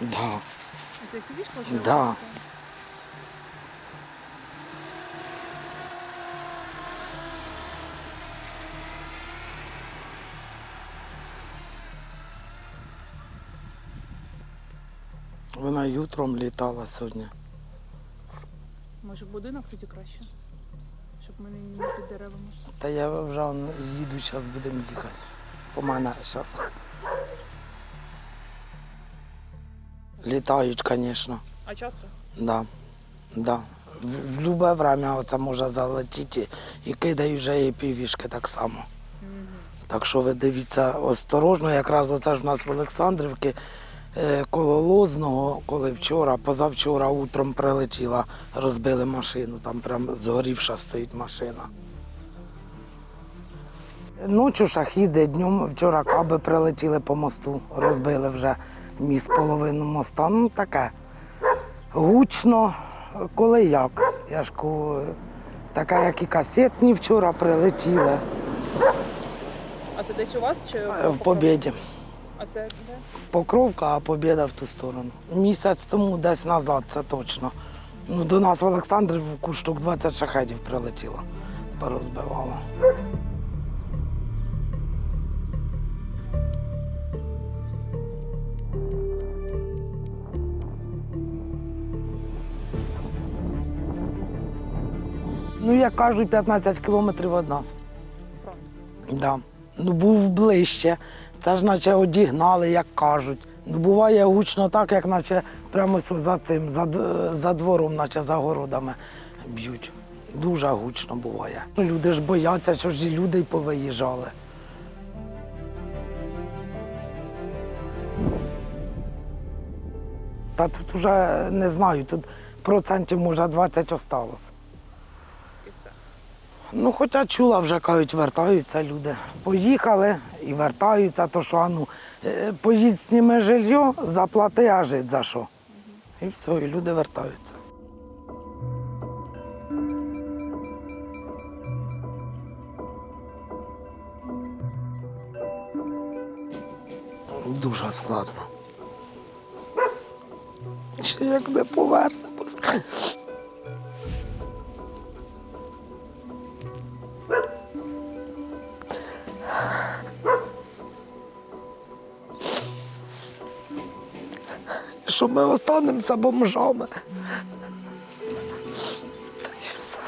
Да. Це півішка Да. Вона й утром літала сьогодні. Може будинок тоді краще? Щоб ми не під деревами. Та я вже їду, зараз будемо їхати. У мене зараз. Літають, звісно. А часто? Да. Да. В, в будь-яке время це може залетіти і кидають вже і півішки так само. Так що ви дивіться осторожно, якраз оце ж в нас в Олександрівці е, коло Лозного, коли вчора, позавчора утром прилетіла, розбили машину, там прям згорівша стоїть машина. Ночі шахіди, днем вчора каби прилетіли по мосту, розбили вже міст половину моста. Ну таке. Гучно, коли як. Я ж таке, як і касетні вчора прилетіли А це десь у вас чи в Побєді. А це де? Покровка, а Побєда в ту сторону. Місяць тому десь назад, це точно. Ну, до нас в Олександрівку штук 20 шахедів прилетіло, порозбивало. Як кажуть, 15 кілометрів від нас. Да. Ну, був ближче. Це ж наче одігнали, як кажуть. Ну, буває гучно так, як наче прямо за цим, за, за двором, наче за городами б'ють. Дуже гучно буває. Люди ж бояться, що ж люди повиїжджали. Та тут уже не знаю, тут процентів може 20 осталось. Ну, хоча чула, вже кажуть, вертаються люди. Поїхали і вертаються, то що а ну, е, поїдь зніми жилье, заплати, а жить за що. І все, і люди вертаються. Дуже складно. Ще як не повернемось. Що ми останемося бомжами. Та й все.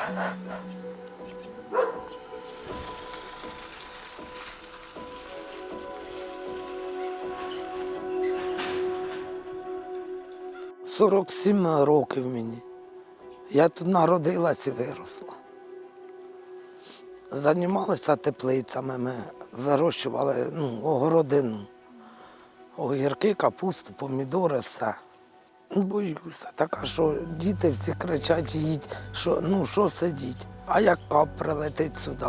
Сорок сім років мені. Я тут народилась і виросла. Займалися теплицями, ми вирощували ну, огородину. Огірки, капусту, помідори, все. Ну, Боюся. Так, а що діти всі кричать, їдь, що ну що сидіть, а як кап прилетить сюди.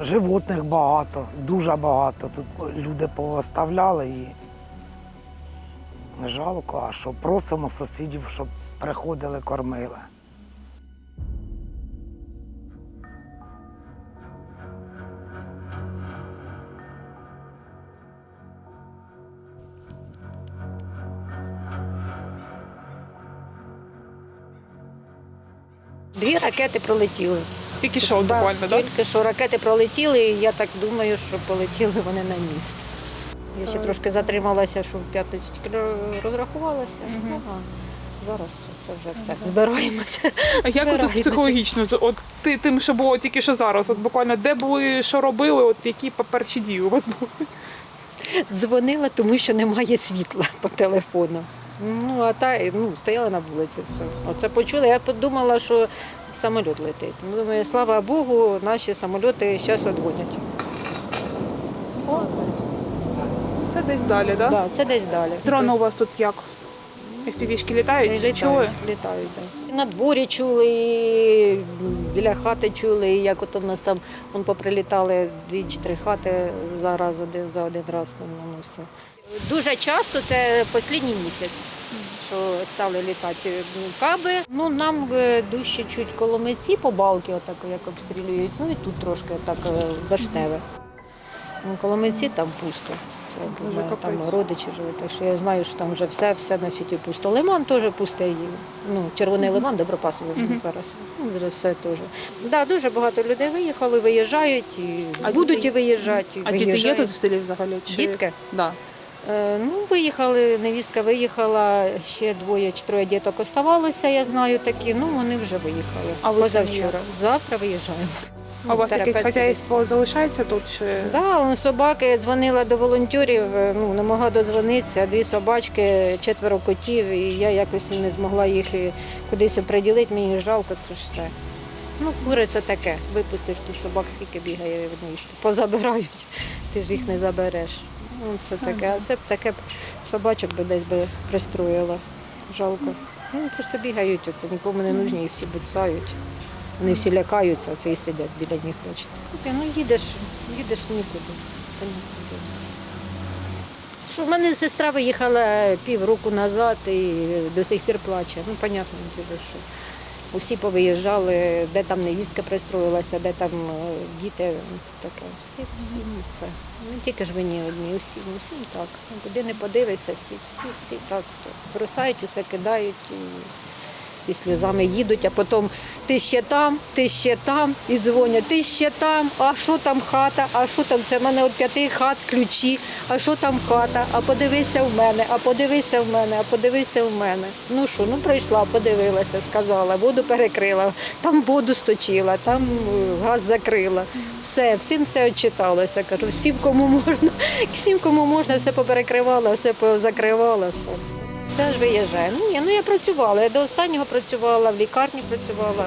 Животних багато, дуже багато. Тут люди пооставляли і жалко, а що просимо сусідів, щоб приходили, кормили. Ракети пролетіли. Тільки що Да, буквально, так? Тільки що ракети пролетіли, і я так думаю, що полетіли вони на міст. Я ще трошки затрималася, що в п'ятницю тільки розрахувалася. Ну, зараз це вже все. Збираємося. А як тут психологічно? От ти тим, що було тільки що зараз, от буквально де були, що робили, от які перші дії у вас були? Дзвонила, тому що немає світла по телефону. Ну, а та ну, стояла на вулиці все. Оце почула. Я подумала, що самоліт летить. Ну, Думаю, слава Богу, наші самоліти зараз відгонять. О, це десь далі, так? Да? Да, це десь далі. Дрони у вас тут як? FPV-шки літають? Літають, Чули? літають, так. На дворі чули, і біля хати чули, і як от у нас там вон поприлітали дві чи три хати зараз один за один раз. ну, ну, все. Дуже часто це останній місяць, що стали літати каби. Ну нам е, дужче чуть коломиці по балки, отак як обстрілюють. Ну і тут трошки так е, вершневе. Ну, Коломийці там пусто. Це Дуже в мене там родичі живуть, так що я знаю, що там вже все, все на світі пусто. Лиман теж пусте. є. Ну, червоний лиман, добропасовий Мгм. зараз. Ну, вже все теж. Да, дуже багато людей виїхали, виїжджають, і А будуть діти- і виїжджати. і А діти є тут в селі взагалі? Чи... Дітки? Да. Е, Ну, виїхали, невістка виїхала, ще двоє чи троє діток оставалося, я знаю такі. Ну, вони вже виїхали. А ви позавчора. Завтра виїжджаємо. А у вас якесь хазяйство залишається тут? Чи... Да, он собаки дзвонила до волонтерів, е, ну не могла додзвонитися, дві собачки, четверо котів, і я якось не змогла їх кудись оприділити, мені жалко страшне. Ну, кури це таке. Випустиш тут собак, скільки бігає, вони позабирають, ти ж їх не забереш. Ну, це таке, а це б таке б собачок би десь би пристроїла. Жалко. Ну, просто бігають, оце нікому не нужні, і всі буцають. Вони всі лякаються, оце і сидять біля них, бачите. Ну їдеш, їдеш нікуди. Та нікуди. Що в мене сестра виїхала півроку назад і до сих пір плаче. Ну, понятно, що усі повиїжджали, де там невістка пристроїлася, де там е, діти. Таке. Всі, всі, все. Не тільки ж мені одні, усі, усім так. Ну, Куди не подивися, всі, всі, всі так. Бросають, усе кидають. І і сльозами їдуть, а потім ти ще там, ти ще там, і дзвонять, ти ще там, а що там хата, а що там, це в мене от п'яти хат ключі, а що там хата, а подивися в мене, а подивися в мене, а подивися в мене. Ну що, ну прийшла, подивилася, сказала, воду перекрила, там воду сточила, там е, газ закрила. Все, всім все відчиталося. Кажу, всім кому можна, всім кому можна, все поперекривала, все позакривала, все. Теж виїжджає. Ну ні, ну я працювала. Я до останнього працювала, в лікарні працювала.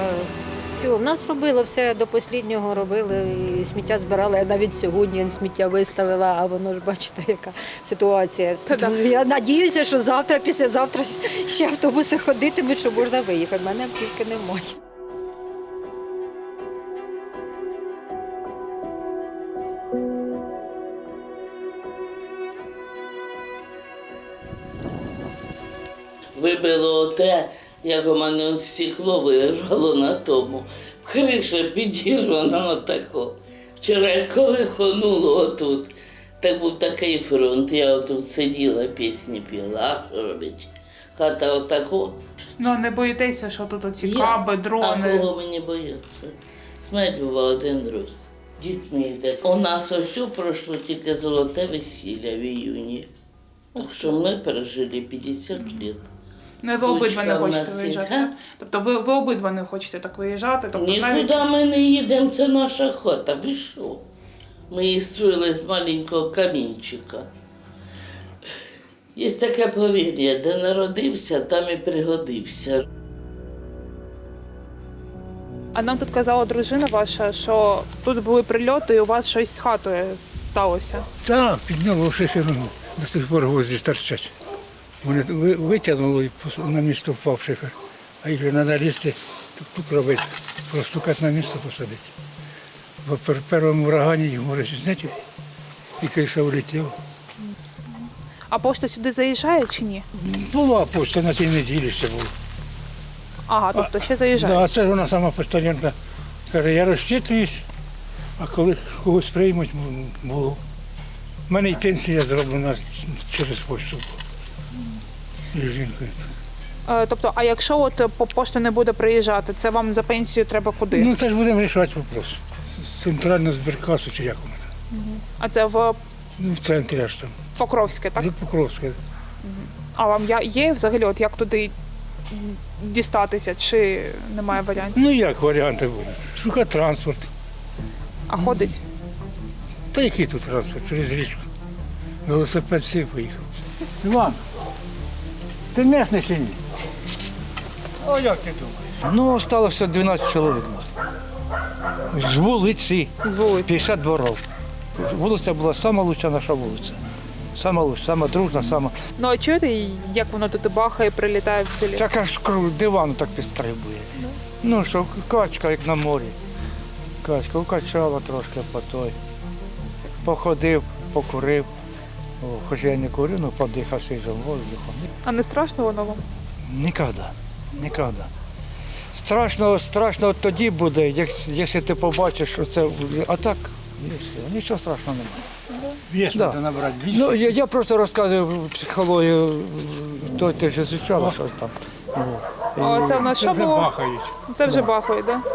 У нас робило все до останнього робили, і сміття збирали. Я навіть сьогодні сміття виставила, а воно ж бачите, яка ситуація. Я надіюся, що завтра, післязавтра ще автобуси ходитимуть, що можна виїхати. У мене тільки немає. Вибило те, як у мене стекло виїжджало на тому. Криша підірвана отако. Вчора як коли хонуло отут. Так був такий фронт, я отут сиділа, пісні піла, а що робить. Хата отако. Ну не боїтеся, що тут оці Я? каби, А кого мені бояться? Смерть була один раз. Дітьми йде. У нас ось пройшло тільки золоте весілля в іюні. Так що ми пережили 50 років. Ну, ви обидва не Дочка в хочете нас є, виїжджати. га? Тобто ви, ви обидва не хочете так виїжджати. Тобто навіть Нікуди ми не їдемо, це наша хата. Ви що? Ми її строїли з маленького камінчика. Є таке повір'я, де народився, там і пригодився. А нам тут казала дружина ваша, що тут були прильоти і у вас щось з хатою сталося. Так, підняло шиферину. До сих пор гвозді торчать. Вони ви- витягнули і на місто впав шифер. А їх треба лізти, тут робити, простукати на місто посадити. Бо при першому урагані їх може зняти і криша влетіла. А пошта сюди заїжджає чи ні? Була почта на цій неділі ще була. Ага, тобто ще заїжджає. Да, а це ж вона сама поштальонка. Каже, я розчитуюсь, а коли когось приймуть, було. У мене й пенсія зроблена через почту. І жінкою. Е, Тобто, а якщо от по пошта не буде приїжджати, це вам за пенсію треба куди? Ну, це ж будемо вирішувати вопрос. Центральна збіркасу чи як воно там. А це в Ну, в центрі аж там. Покровське, так? За Покровська. А вам я- є взагалі, от як туди дістатися, чи немає варіантів? Ну як варіанти будуть? Шукати транспорт. А ходить? Та який тут транспорт? Через річку. Велосипед сів поїхав. Іван, ти місний чи ні? О, як ти думаєш? Ну, осталося 12 чоловік у нас. З вулиці, З вулиці. 50 дворів. Вулиця була сама лучша наша вулиця. Сама лучша, сама дружна, сама. Ну а чуєте, як воно тут бахає, прилітає в селі? Так аж дивану так підстрибує. Ну що, качка, як на морі. Качка укачала трошки по той. Походив, покурив. О, хоч я не курю, ну подихав свіжим воздухом. А не страшно воно вам? Ніколи. Ніколи. Страшно, страшно тоді буде, як- якщо ти побачиш, що це. А так, і все, нічого страшного немає. Вес Да. набрати 200. Ну, я, я просто розказую психологію, то ти ж звучало, що там. О. А це в нас Це що вже було? бахають. Це вже бахає, так? Да?